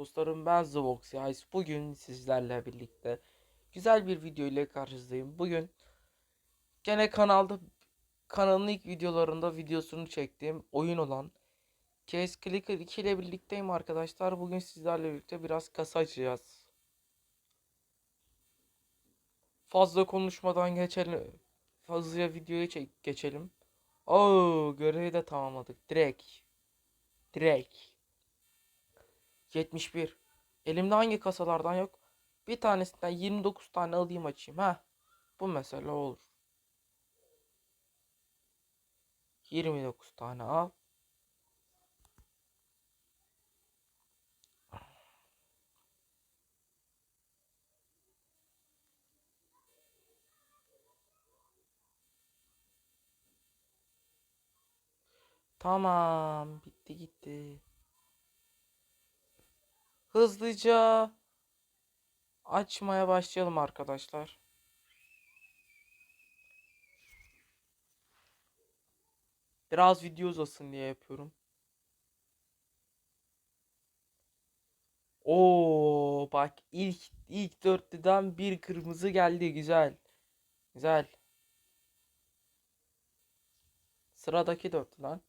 Dostlarım ben Zvox Yais. Bugün sizlerle birlikte güzel bir video ile karşınızdayım. Bugün gene kanalda kanalın ilk videolarında videosunu çektiğim oyun olan Case Clicker 2 ile birlikteyim arkadaşlar. Bugün sizlerle birlikte biraz kasa açacağız. Fazla konuşmadan geçelim. Hızlıca videoya çek geçelim. Oo, görevi de tamamladık. Direkt. Direkt. 71. Elimde hangi kasalardan yok? Bir tanesinden 29 tane alayım açayım. Ha. Bu mesela olur. 29 tane al. Tamam, bitti gitti. Hızlıca açmaya başlayalım arkadaşlar. Biraz video uzasın diye yapıyorum. Oo bak ilk ilk dörtlüden bir kırmızı geldi güzel. Güzel. Sıradaki dörtlüden.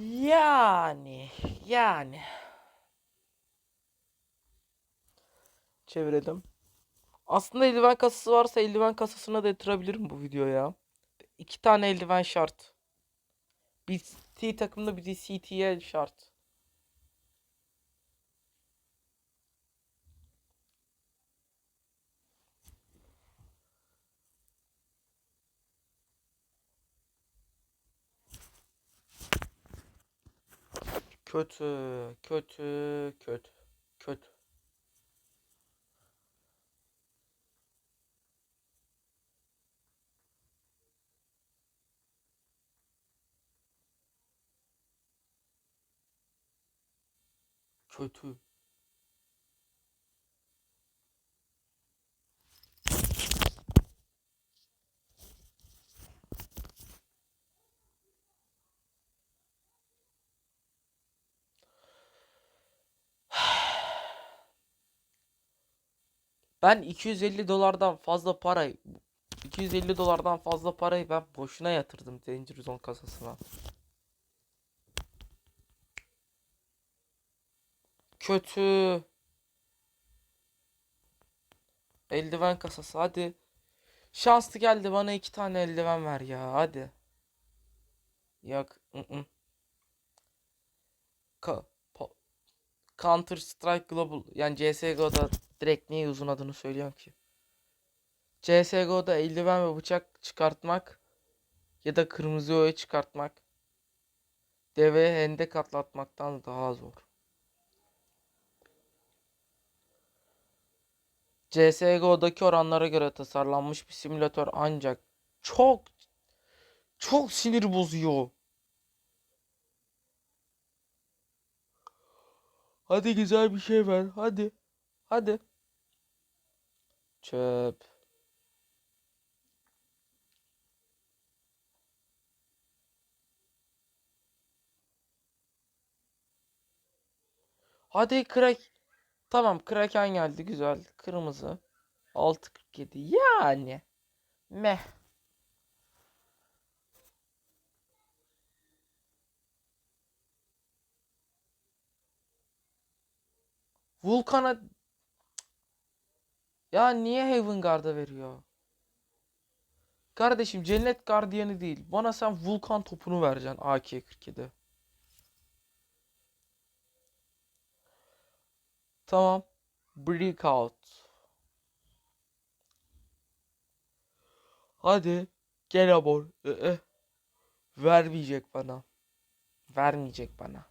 Yani yani çevirelim. Aslında eldiven kasası varsa eldiven kasasına da yatırabilirim bu videoya. İki tane eldiven şart. Bir T takımda bir de CT'ye şart. Kötü, kötü, kötü, kötü. Kötü. Ben 250 dolardan fazla parayı 250 dolardan fazla parayı ben boşuna yatırdım Danger Zone kasasına. Kötü. Eldiven kasası hadi. Şanslı geldi bana iki tane eldiven ver ya hadi. Yok. ı-ı. Ka- Counter Strike Global yani CSGO'da direkt niye uzun adını söylüyorum ki? CSGO'da eldiven ve bıçak çıkartmak ya da kırmızı öğe çıkartmak deveye hendek atlatmaktan daha zor. CSGO'daki oranlara göre tasarlanmış bir simülatör ancak çok çok sinir bozuyor. Hadi güzel bir şey ver. Hadi. Hadi. Çöp. Hadi crack. Tamam Kraken geldi güzel. Kırmızı. 6.47 yani. Meh. Vulkan'a ya niye Heaven Guard'a veriyor? Kardeşim Cennet Gardiyanı değil. Bana sen Vulkan topunu vereceksin AK-47. Tamam. Breakout. Hadi. Gel abor. Ee, vermeyecek bana. Vermeyecek bana.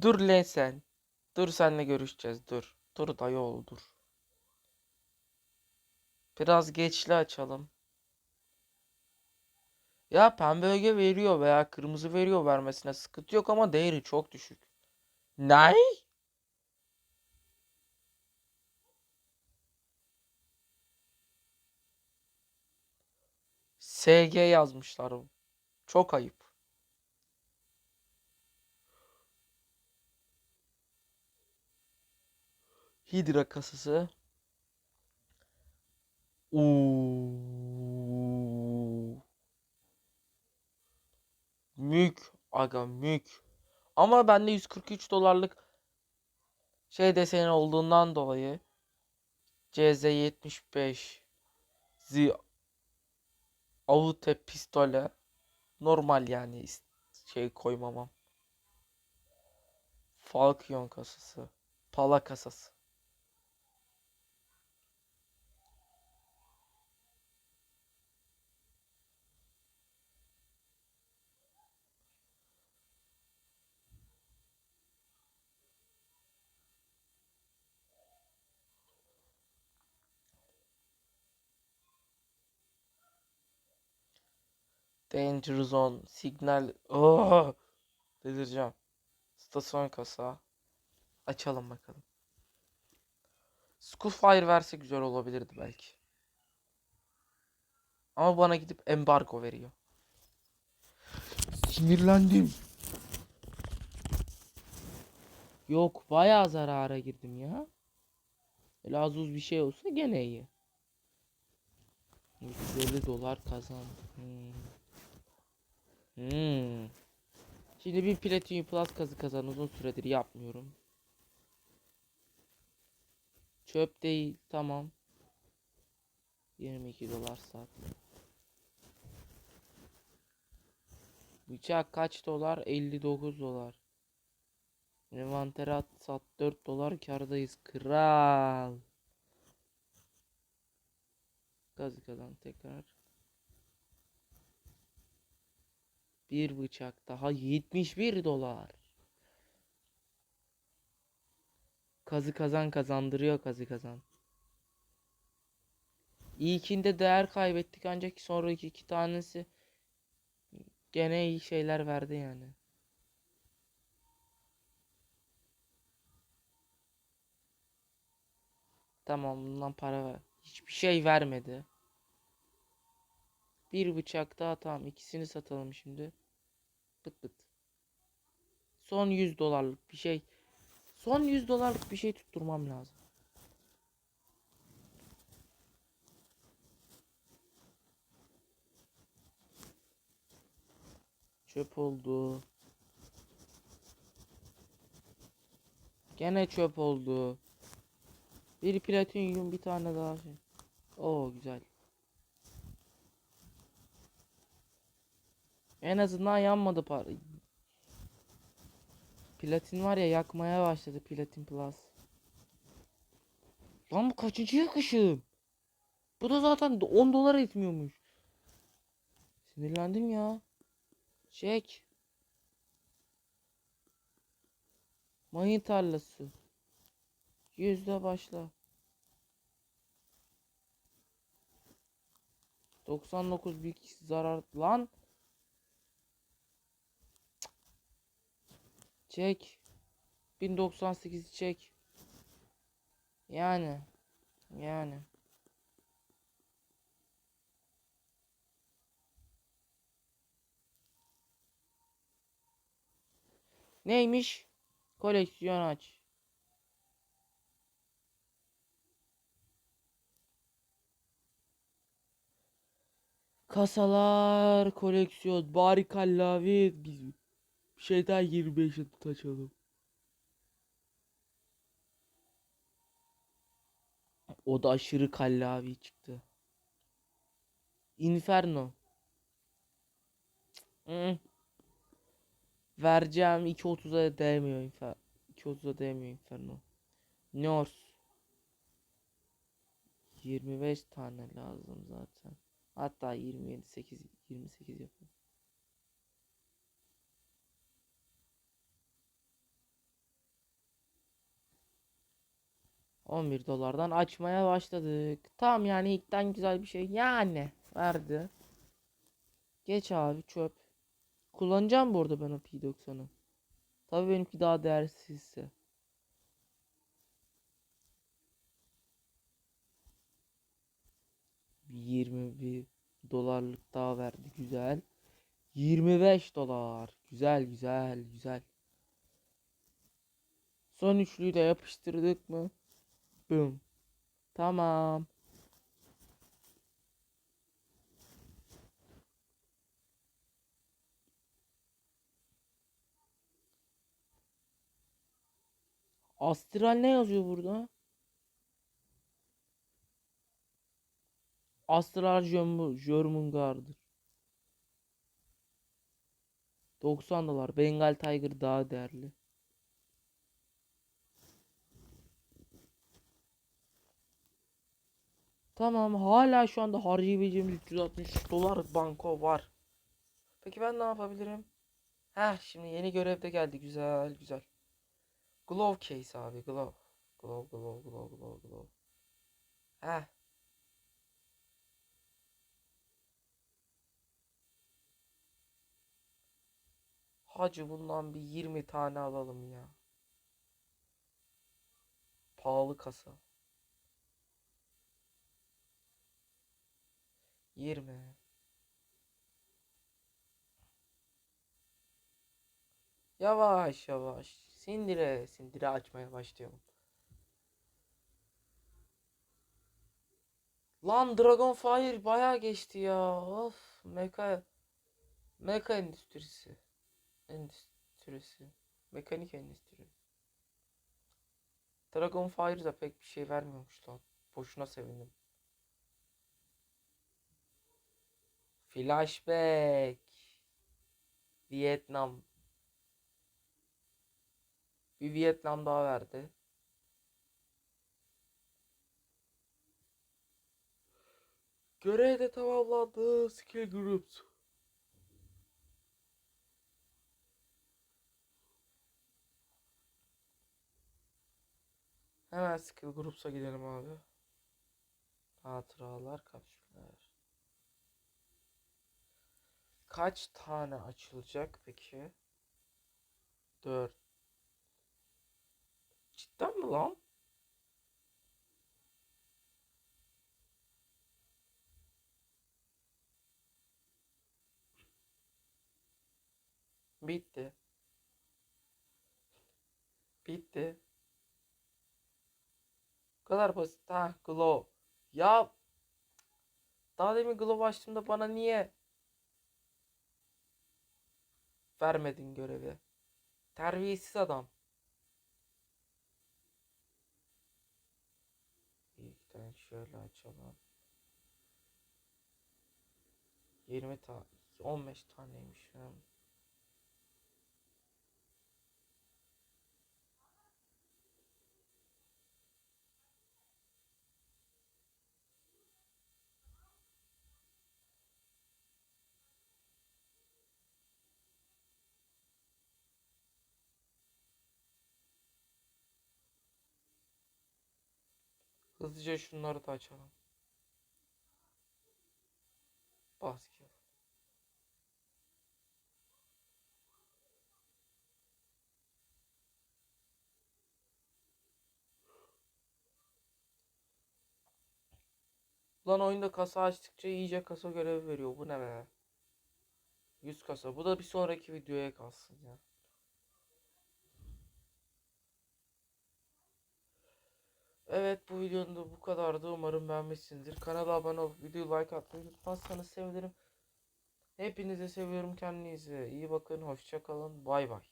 Dur lan sen. Dur senle görüşeceğiz. Dur. Dur dayı oğlu dur. Biraz geçli açalım. Ya pembe öge veriyor veya kırmızı veriyor vermesine sıkıntı yok ama değeri çok düşük. Ne? SG yazmışlar. Çok ayıp. Hidra kasası. Uuu. Mük. Aga mük. Ama bende 143 dolarlık şey deseni olduğundan dolayı CZ75 Z Avute pistole normal yani şey koymamam. Falcon kasası. Pala kasası. Danger Zone, Signal. Oh! Delireceğim. Stasyon kasa. Açalım bakalım. Schoolfire verse güzel olabilirdi belki. Ama bana gidip embargo veriyor. Sinirlendim. Yok bayağı zarara girdim ya. Öyle az uz bir şey olsa gene iyi. 350 dolar kazandım. Hmm. Şimdi bir Platinum Plus kazı kazan uzun süredir yapmıyorum. Çöp değil tamam. 22 dolar saat. Bıçak kaç dolar? 59 dolar. Envantere at sat 4 dolar kardayız. Kral. Kazı kazan tekrar. Bir bıçak daha 71 dolar. Kazı kazan kazandırıyor kazı kazan. İlkinde değer kaybettik ancak sonraki iki tanesi gene iyi şeyler verdi yani. Tamam bundan para ver. Hiçbir şey vermedi. Bir bıçak daha tamam ikisini satalım şimdi. Pıt pıt. Son 100 dolarlık bir şey. Son 100 dolarlık bir şey tutturmam lazım. Çöp oldu. Gene çöp oldu. Bir platinyum bir tane daha şey. Oo güzel. En azından yanmadı para. Platin var ya yakmaya başladı Platin Plus. Lan bu kaçıncı yakışım? Bu da zaten 10 dolar etmiyormuş. Sinirlendim ya. Çek. Mayın tarlası. Yüzde başla. 99 büyük zarar lan. Çek. 1098 çek. Yani. Yani. Neymiş? Koleksiyon aç. Kasalar, koleksiyon, bari kallavi biz şeyden 25 adet açalım. O da aşırı kallavi çıktı. Inferno. Hı. Vereceğim 2.30'a değmiyor Inferno. 2.30'a değmiyor Inferno. North. 25 tane lazım zaten. Hatta 27 8 28 yapalım. ...11 dolardan açmaya başladık. Tamam yani ilkten güzel bir şey. Yani verdi. Geç abi çöp. Kullanacağım bu arada ben o P90'ı. Tabii benimki daha değersizse. Bir 21 dolarlık daha verdi güzel. 25 dolar. Güzel güzel güzel. Son üçlüyü de yapıştırdık mı? Boom. Tamam. Astral ne yazıyor burada? Astral Jörm- Jörmungandr. 90 dolar. Bengal Tiger daha değerli. Tamam hala şu anda harcayabileceğimiz 360 dolar banko var. Peki ben ne yapabilirim? Heh şimdi yeni görev de geldi. Güzel güzel. Glove case abi glove. Glove glove glove glove glove. Heh. Hacı bundan bir 20 tane alalım ya. Pahalı kasa. 20. Yavaş yavaş. Sindire sindire açmaya başlıyorum. Lan Dragonfire bayağı geçti ya. Of. Meka Meka endüstrisi. Endüstrisi. Mekanik endüstri. Dragonfire da pek bir şey vermiyormuş lan. Boşuna sevindim. Flashback. Vietnam. Bir Vietnam daha verdi. Görev de tamamlandı. Skill groups. Hemen skill groups'a gidelim abi. Hatıralar, kapsüller. Kaç tane açılacak peki? 4. Cidden mi lan? Bitti. Bitti. Bu kadar basit. Ha, glow. Ya daha demin glow açtığımda bana niye vermedin görevi? Terbiyesiz adam. İlk tane şöyle açalım. 20 tane 15 taneymiş. Ha. Hızlıca şunları da açalım. Basket. Lan oyunda kasa açtıkça iyice kasa görevi veriyor. Bu ne be? 100 kasa. Bu da bir sonraki videoya kalsın ya. Evet bu videonun da bu kadardı. Umarım beğenmişsinizdir. Kanala abone olup videoyu like atmayı unutmazsanız sevinirim. Hepinize seviyorum. Kendinize iyi bakın. Hoşça kalın. Bay bay.